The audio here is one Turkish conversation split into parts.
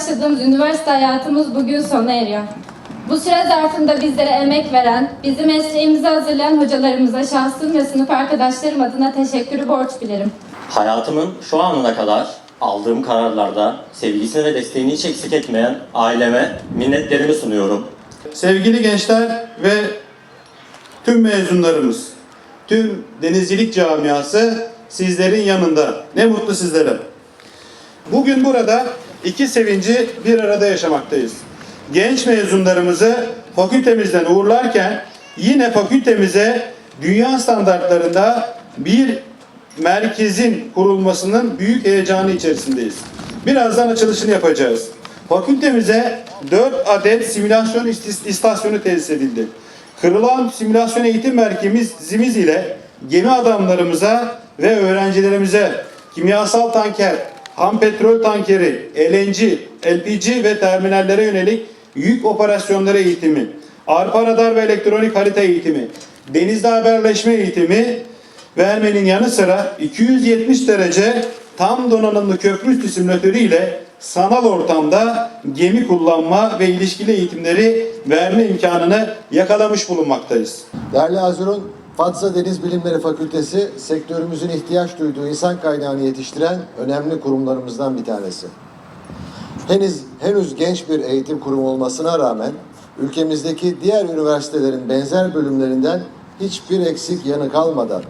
başladığımız üniversite hayatımız bugün sona eriyor. Bu süre zarfında bizlere emek veren, bizi mesleğimize hazırlayan hocalarımıza şahsım ve sınıf arkadaşlarım adına teşekkürü borç bilirim. Hayatımın şu anına kadar aldığım kararlarda sevgisini ve desteğini hiç eksik etmeyen aileme minnetlerimi sunuyorum. Sevgili gençler ve tüm mezunlarımız, tüm denizcilik camiası sizlerin yanında. Ne mutlu sizlere. Bugün burada iki sevinci bir arada yaşamaktayız. Genç mezunlarımızı fakültemizden uğurlarken yine fakültemize dünya standartlarında bir merkezin kurulmasının büyük heyecanı içerisindeyiz. Birazdan açılışını yapacağız. Fakültemize 4 adet simülasyon istasyonu tesis edildi. Kırılan simülasyon eğitim merkezimiz ile gemi adamlarımıza ve öğrencilerimize kimyasal tanker, ham petrol tankeri, LNG, LPG ve terminallere yönelik yük operasyonları eğitimi, arpa radar ve elektronik harita eğitimi, denizde haberleşme eğitimi vermenin yanı sıra 270 derece tam donanımlı köprü üstü simülatörü ile sanal ortamda gemi kullanma ve ilişkili eğitimleri verme imkanını yakalamış bulunmaktayız. Değerli Azur'un Fatsa Deniz Bilimleri Fakültesi sektörümüzün ihtiyaç duyduğu insan kaynağını yetiştiren önemli kurumlarımızdan bir tanesi. Henüz, henüz genç bir eğitim kurumu olmasına rağmen ülkemizdeki diğer üniversitelerin benzer bölümlerinden hiçbir eksik yanı kalmadan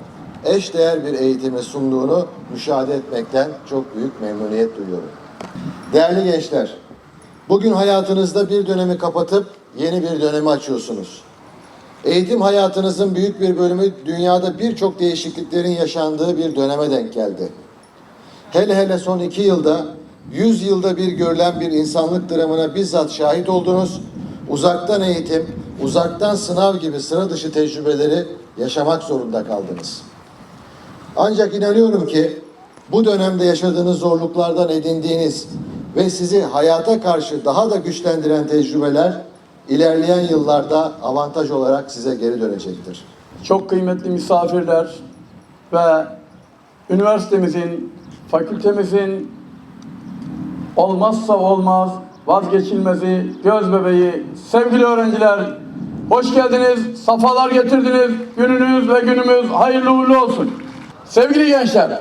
eş değer bir eğitimi sunduğunu müşahede etmekten çok büyük memnuniyet duyuyorum. Değerli gençler, bugün hayatınızda bir dönemi kapatıp yeni bir dönemi açıyorsunuz. Eğitim hayatınızın büyük bir bölümü dünyada birçok değişikliklerin yaşandığı bir döneme denk geldi. Hele hele son iki yılda, yüz yılda bir görülen bir insanlık dramına bizzat şahit oldunuz. Uzaktan eğitim, uzaktan sınav gibi sıra dışı tecrübeleri yaşamak zorunda kaldınız. Ancak inanıyorum ki bu dönemde yaşadığınız zorluklardan edindiğiniz ve sizi hayata karşı daha da güçlendiren tecrübeler ilerleyen yıllarda avantaj olarak size geri dönecektir. çok kıymetli misafirler ve üniversitemizin, fakültemizin olmazsa olmaz, vazgeçilmezi, göz bebeği, sevgili öğrenciler, hoş geldiniz, safalar getirdiniz, gününüz ve günümüz hayırlı uğurlu olsun. Sevgili gençler,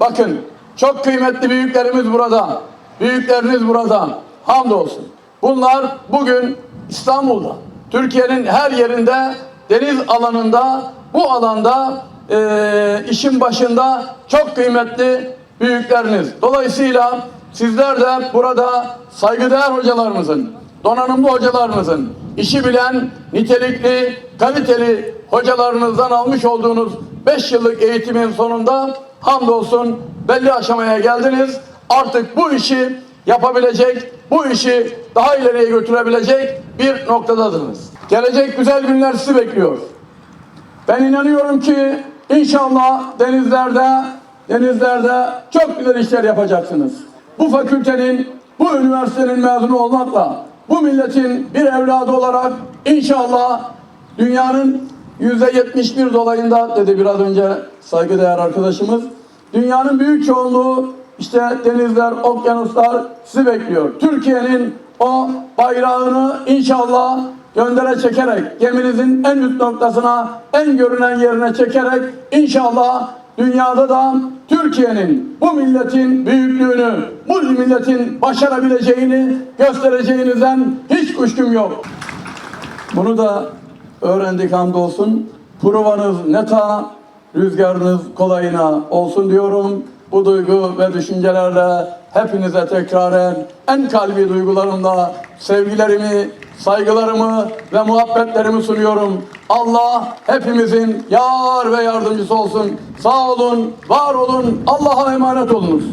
bakın çok kıymetli büyüklerimiz burada, büyükleriniz burada, hamdolsun. Bunlar bugün İstanbul'da, Türkiye'nin her yerinde, deniz alanında, bu alanda eee, işin başında çok kıymetli büyükleriniz. Dolayısıyla sizler de burada saygıdeğer hocalarımızın, donanımlı hocalarımızın, işi bilen, nitelikli, kaliteli hocalarınızdan almış olduğunuz 5 yıllık eğitimin sonunda hamdolsun belli aşamaya geldiniz. Artık bu işi yapabilecek, bu işi daha ileriye götürebilecek bir noktadadınız. Gelecek güzel günler sizi bekliyor. Ben inanıyorum ki inşallah denizlerde denizlerde çok güzel işler yapacaksınız. Bu fakültenin, bu üniversitenin mezunu olmakla bu milletin bir evladı olarak inşallah dünyanın yüzde 71 dolayında dedi biraz önce saygıdeğer arkadaşımız. Dünyanın büyük çoğunluğu işte denizler, okyanuslar sizi bekliyor. Türkiye'nin o bayrağını inşallah göndere çekerek, geminizin en üst noktasına, en görünen yerine çekerek inşallah dünyada da Türkiye'nin, bu milletin büyüklüğünü, bu milletin başarabileceğini göstereceğinizden hiç kuşkum yok. Bunu da öğrendik hamdolsun. Provanız neta, rüzgarınız kolayına olsun diyorum. Bu duygu ve düşüncelerle hepinize tekraren en kalbi duygularımla sevgilerimi, saygılarımı ve muhabbetlerimi sunuyorum. Allah hepimizin yar ve yardımcısı olsun. Sağ olun, var olun, Allah'a emanet olunuz.